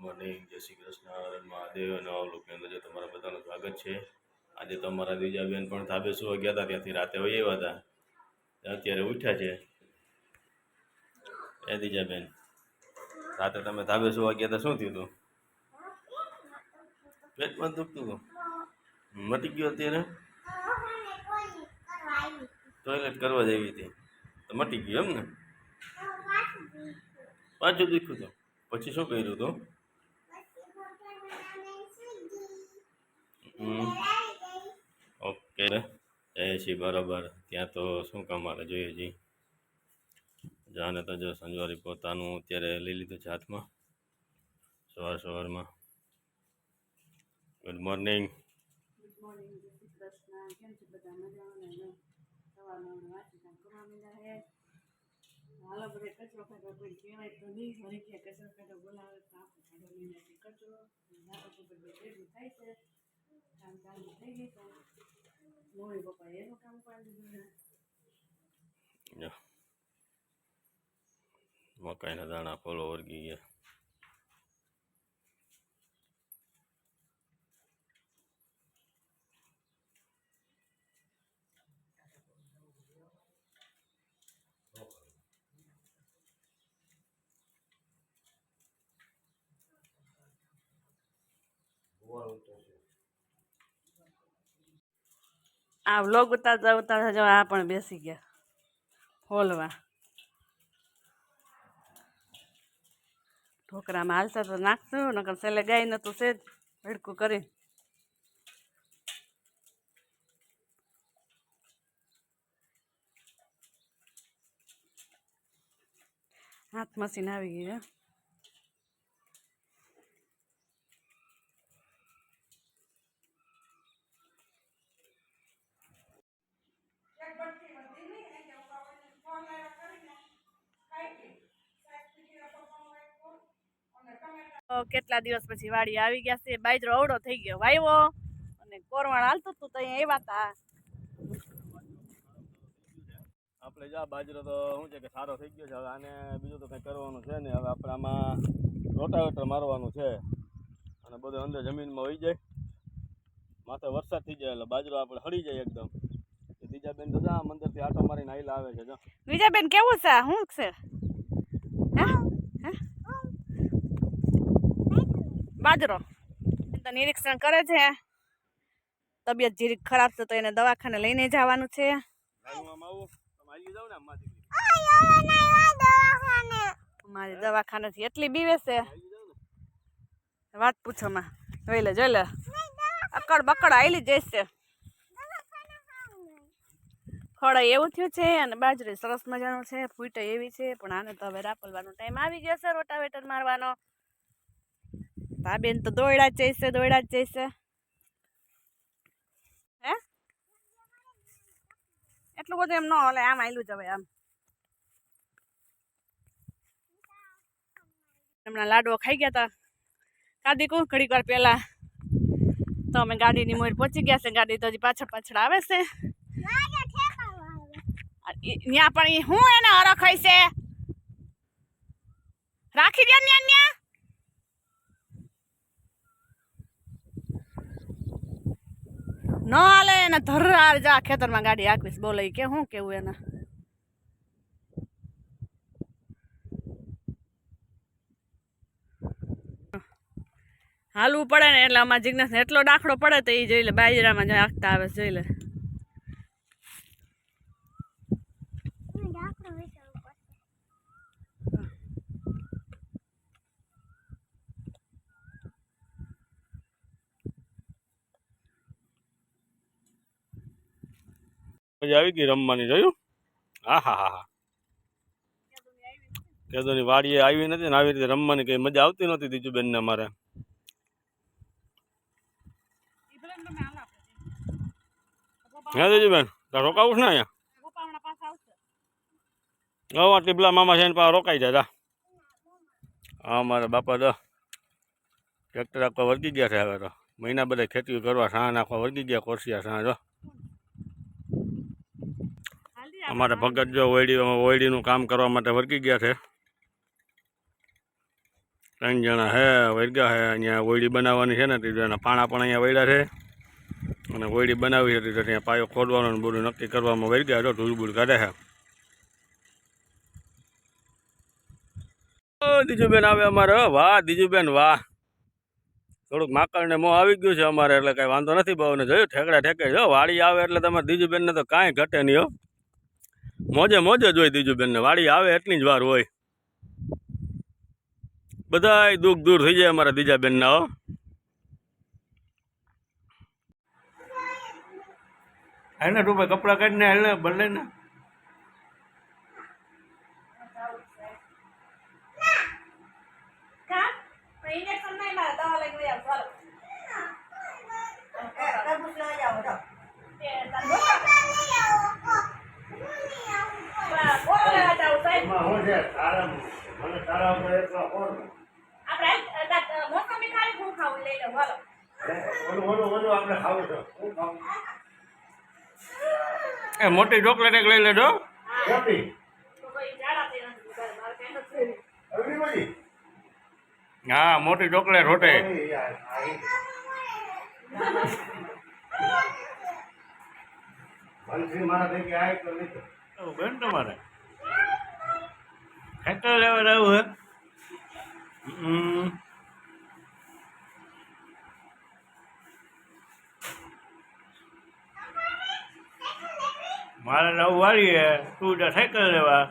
Morning જય શ્રી કૃષ્ણ મહાદેવ નવા લોકની અંદર જો તમારા બધાનું સ્વાગત છે. આજે તો અમારા દીજાબેન પણ ધાબે સુવા ગયા હતા, ત્યાંથી રાતે વહી આવ્યા હતા. અત્યારે ઉઠ્યા છે. એ દીજાબેન રાતે તમે ધાબે સુવા ગયા હતા, શું થયું હતું? પેટમાં દુખતું હતું. મટી ગયું અત્યારે? ટોયલેટ કરવા જેવી હતી. તો મટી ગયું એમ ને? પાછું દુખ્યું હતું. પછી શું કર્યું હતું? ઓકે. જઈએ છીએ બરાબર. ત્યાં તો શું કામ મારે જોઈએ જી? જાને તો જો સંજવારી પોતાનું અત્યારે લઈ લીધું છે હાથમાં. સવાર સવારમાં. ગુડ મોર્નિંગ હાલો, બધે કચરો કાઢવા કોઈ કહેવાય તો નહીં. ઘરે કચરો કાઢો બોલાવે તો આપણે કાઢો લઈને જઈએ કચરો રાત ઉપર બે ભેગું થાય છે કામ ચાલુ થઈ ગઈ છે મમ્મી પપ્પા એનું કામ પાડી દીધું છે જો મકાઈના દાણા ફોલો વર્ગી ગયા આ વ્લોગ ઉતારતા ઉતારતા જવા આ પણ બેસી ગયા. હોલવા ઢોકરામાં હાલતા તો નાખશું, નકર છેલ્લે ગાય નતું છે જ ભડકું કરી હાથ મશીન આવી ગયું કેટલા દિવસ પછી વાડી આવી ગયા છે? બાજરો અવડો થઈ ગયો. વાયવો. અને કોરવાણ હાલતું હતું તો અહીંયા આવ્યા હતા આપણે જા બાજરો તો શું છે કે સારો થઈ ગયો છે. હવે આને બીજું તો કંઈ કરવાનું છે ને હવે આપણે આમાં રોટાવેટર મારવાનું છે. અને બધું અંદર જમીનમાં વહી જાય. માથે વરસાદ થઈ જાય એટલે બાજરો આપણે હળી જાય એકદમ. બીજા બેન તો જા મંદિરથી આટો મારીને આઈલા આવે છે બીજા બેન કેવું છે? શું છે હે? હે? બાજરો. નિરીક્ષણ કરે છે. તબિયત જીરીક ખરાબ છે તો એને દવાખાને લઈને જવાનું છે. મારી દવાખાને દવાખાનેથી એટલી બીવે છે. વાત પૂછો માં. જોઈ લે જોઈ લે. અકડ બકડ આવેલી જઈશે. ફળ એવું થયું છે અને બાજરી સરસ મજાનું છે ફૂટે એવી છે પણ આને તો હવે રાપલવાનો ટાઈમ આવી ગયો છે રોટાવેટર મારવાનો. આ બેન તો દોડા જ જઈશે, દોયડા જ હે? એટલું બધું એમ ન હલે, આમ આયલું જ હવે આમ. હમણાં લાડવો ખાઈ ગયા હતા કહું ઘડીક વાર પહેલાં તો અમે ગાડીની મોર પહોંચી ગયા છે ગાડી તો હજી પાછળ પાછળ આવે છે. ત્યાં પણ હું એને હરખાઈ છે રાખી દે ન્યા ન્યા. ન હાલે એને ધરાર જા, ખેતરમાં ગાડી આકવીશ બોલે કે શું કેવું એને? હાલવું પડે ને એટલે આમાં જિજ્ઞાસને એટલો દાખલો પડે તો એ જોઈ લે, બાજરામાં જ આખતા આવે, જોઈ લે. મજા આવી ગઈ રમવાની, જોયું? હા હા હા હા. કેદોની વાડીએ આવી નથી ને આવી રીતે રમવાની કઈ મજા આવતી નહોતી દીજુબેનને અમારે. હે દીજુબેન રોકાવું છે ને અહીંયા? હવે ટીપલા મામા છે પાસે રોકાઈ જાય હા, મારા બાપા દો ટ્રેક્ટર આખવા વર્ગી ગયા છે હવે તો. મહિના બધા ખેતી કરવા સાણ નાખવા વર્ગી ગયા કોરસિયા સાણ જો. અમારા ભગત જો ઓયડી ઓયડીનું કામ કરવા માટે વર્ગી ગયા છે. ત્રણ જણા હે, વર્ગ્યા હે, અહીંયા ઓયડી બનાવવાની છે ને તે એના પાણા પણ અહીંયા વૈડા છે. અને ઓયડી બનાવી હતી તો ત્યાં પાયો ખોદવાનો ને બધું નક્કી કરવામાં વર્ગ્યા હતો ધૂળબૂળ કાઢે છે. દીજુબેન આવે અમારે. વાહ, દીજુબેન, વાહ. થોડુંક માકડ ને મોં આવી ગયું છે અમારે, એટલે કઈ વાંધો નથી બહુ ને જોયું, ઠેકડા ઠેકે જો, વાળી આવે એટલે તમારે દીજુબેન ને તો કાંઈ ઘટે નહીં, હો. મોજે મોજે હોય દીજુબેન ને વાડી આવે એટલી જ વાર હોય. બધાય દુઃખ દૂર થઈ જાય અમારા દીજા બેનના, હો. એને તું કપડાં કાઢીને એને બદલે ને કા તો ઇન્જેક્શન નહીં મારે દવા લઈને વહી આવો ચાલો એ તાર બોલો. પેલા બોલો લેવા જાવું સાહેબ. આપણે આ તાર મોસંબી ખાવી હું ખાવું લઈ લઉં હાલો એ મોટી ચોકલેટ એક લઈ લેજો. હા મોટી ચોકલેટ હોટે. બેન તમારે? ખાતર લેવા આવું હે? હમ. મારે નવું વાળીએ, તું જા સાયકલ લેવા.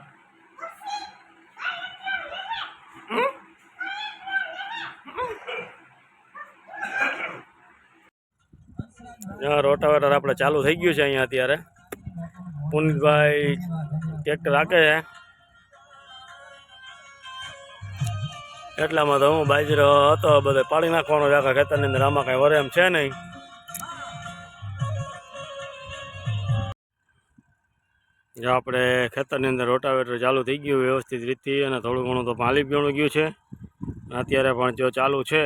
રોટાવેટર આપણે ચાલુ થઈ ગયું છે અહીંયા અત્યારે. પુનિતભાઈ ટ્રેક્ટર રાખે છે. એટલામાં તો હું બાજરો હતો, બધે પાડી નાખવાનો છે ખેતરની અંદર. આમાં કાંઈ વરે એમ છે નહીં. જો આપણે ખેતરની અંદર રોટાવેટર ચાલુ થઈ ગયું, વ્યવસ્થિત રીતથી અને થોડું ઘણું તો પાલી પીણું ગયું છે. અત્યારે પણ જો ચાલુ છે.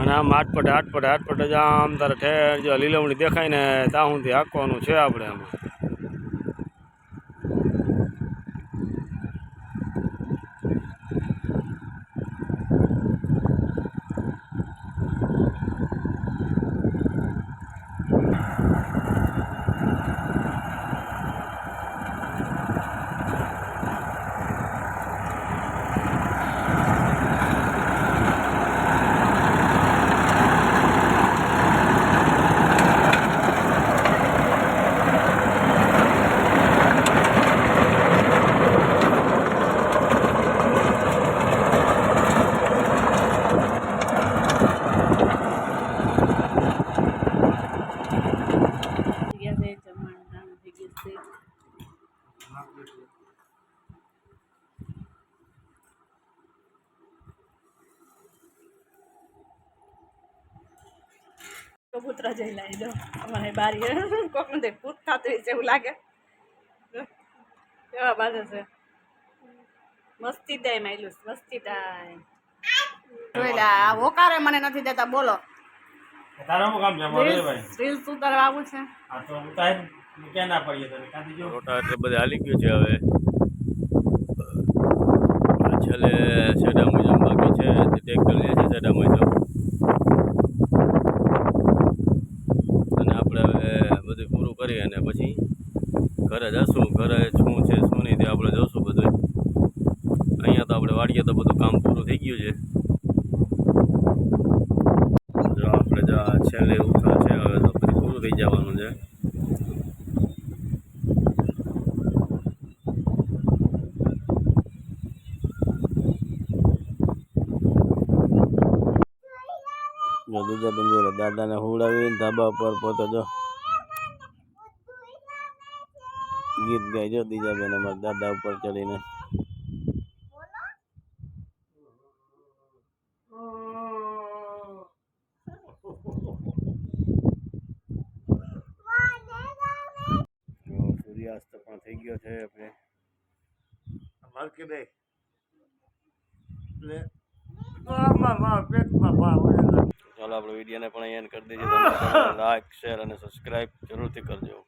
અને આમ આટપટ, આટપટે, આટપટ જ આમ તારે ઠેર જો લીલવણી દેખાય ને, ત્યાં સુધી હાંકવાનું છે આપણે આમાં ગયા છે જમવાનું ટાણું થઈ ગયું છે કબૂતર જઈ લઈ દો મને બારી કોકનું તે ભૂત થતું હોય છે એવું લાગે. કેવા બાંધે છે? મસ્તી ટાઈમ આવેલું મસ્તી ટાઈમ જોઈ લે હોકારે મને નથી દેતા બોલો. તારામાં કામ આવું છે? આ તો ઉતાર ક્યાં ના પડીએ તને કાંથી જો રોટા એટલે બધે હાલી ગયું છે હવે. છેલ્લે બાકી છે તે લે અને આપણે હવે બધું પૂરું કરી અને પછી ઘરે જશું. ઘરે શું છે, શું નહીં તે આપણે જોશું બધું. અહીંયા તો આપણે વાડીએ તો બધું કામ પૂરું થઈ ગયું છે. આપણે જો છેલ્લે ઉઠા છે, હવે તો બધું પૂરું થઈ જવાનું છે. જો બીજા બેન દાદાને હુવડાવીને ધાબા પર પોતે જો ગીત ગાઈજો દીજા બીજા બેન અમારા દાદા ઉપર ચડીને. સૂર્યાસ્ત પણ થઈ ગયો છે આપણે. માલકી બે ચાલો આપણે વિડીયોને પણ અહીંયા કરી દેજો. લાઈક શેર અને સબસ્ક્રાઈબ જરૂરથી કરજો.